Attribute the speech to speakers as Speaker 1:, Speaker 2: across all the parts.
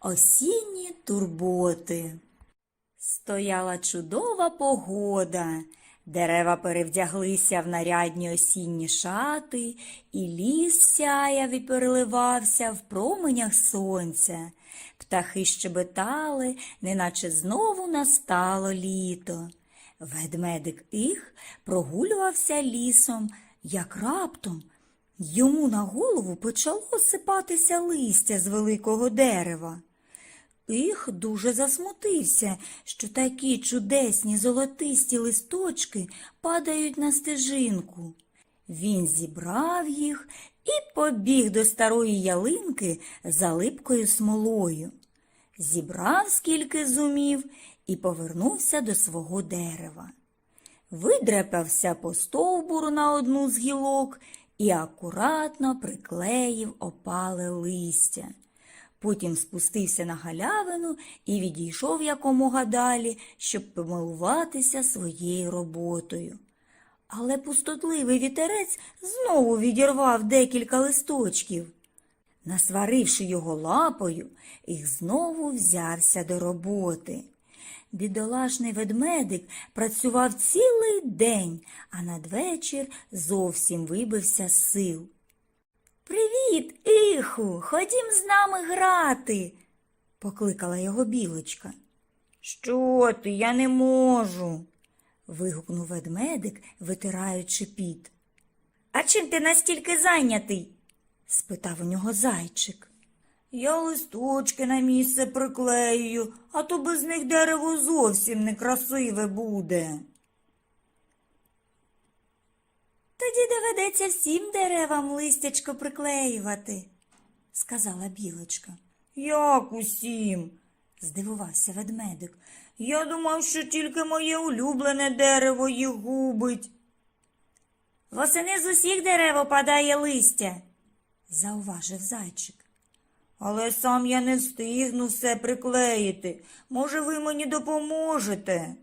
Speaker 1: осінні турботи. Стояла чудова погода. Дерева перевдяглися в нарядні осінні шати, і ліс сяяв і переливався в променях сонця. Птахи щебетали, неначе знову настало літо. Ведмедик їх прогулювався лісом, як раптом йому на голову почало сипатися листя з великого дерева. Їх дуже засмутився, що такі чудесні золотисті листочки падають на стежинку. Він зібрав їх і побіг до старої ялинки за липкою смолою. Зібрав скільки зумів і повернувся до свого дерева. Видряпався по стовбуру на одну з гілок і акуратно приклеїв опале листя. Потім спустився на галявину і відійшов якомога далі, щоб помилуватися своєю роботою. Але пустотливий вітерець знову відірвав декілька листочків. Насваривши його лапою, їх знову взявся до роботи. Бідолашний ведмедик працював цілий день, а надвечір зовсім вибився з сил. Привіт, Іху, ходім з нами грати, покликала його білочка. Що ти, я не можу. вигукнув ведмедик, витираючи піт. А чим ти настільки зайнятий? спитав у нього зайчик. Я листочки на місце приклею, а то без них дерево зовсім некрасиве буде. Тоді доведеться всім деревам листячко приклеювати, сказала білочка. Як усім? здивувався ведмедик. Я думав, що тільки моє улюблене дерево їх губить. Восени з усіх дерев опадає листя, зауважив зайчик. Але сам я не встигну все приклеїти. Може, ви мені допоможете?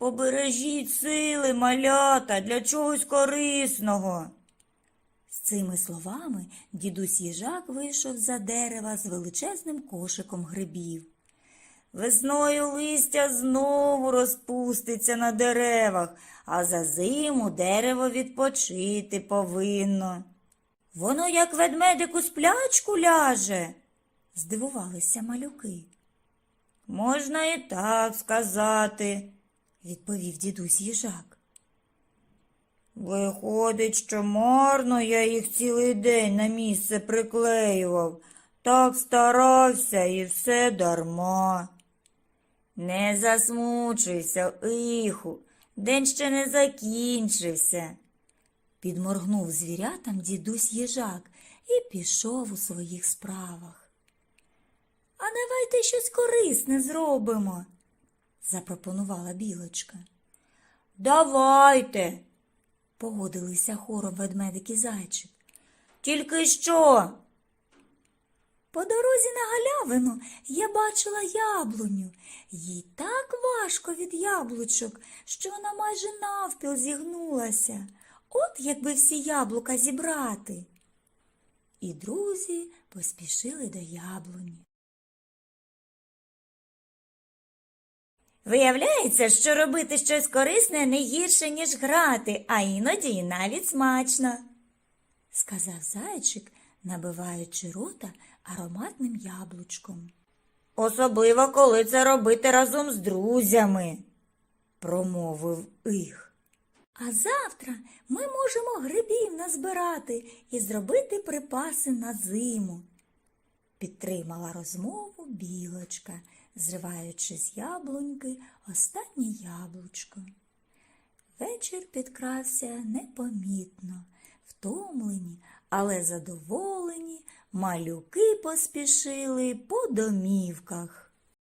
Speaker 1: Побережіть сили, малята, для чогось корисного. З цими словами дідусь їжак вийшов за дерева з величезним кошиком грибів. Весною листя знову розпуститься на деревах, а за зиму дерево відпочити повинно. Воно, як ведмедик у сплячку ляже, здивувалися малюки. Можна і так сказати, відповів дідусь їжак. Виходить, що марно я їх цілий день на місце приклеював, так старався і все дарма. Не засмучуйся, іху, день ще не закінчився. Підморгнув звірятам дідусь їжак і пішов у своїх справах. А давайте щось корисне зробимо, запропонувала білочка. Давайте, погодилися хором ведмедик і зайчик. Тільки що? По дорозі на галявину я бачила яблуню. Їй так важко від яблучок, що вона майже навпіл зігнулася. От якби всі яблука зібрати. І друзі поспішили до яблуні. Виявляється, що робити щось корисне не гірше, ніж грати, а іноді і навіть смачно, сказав зайчик, набиваючи рота ароматним яблучком. Особливо, коли це робити разом з друзями, промовив їх. А завтра ми можемо грибів назбирати і зробити припаси на зиму, підтримала розмову білочка, зриваючи з яблуньки останнє яблучко. Вечір підкрався непомітно, втомлені, але задоволені, малюки поспішили по домівках.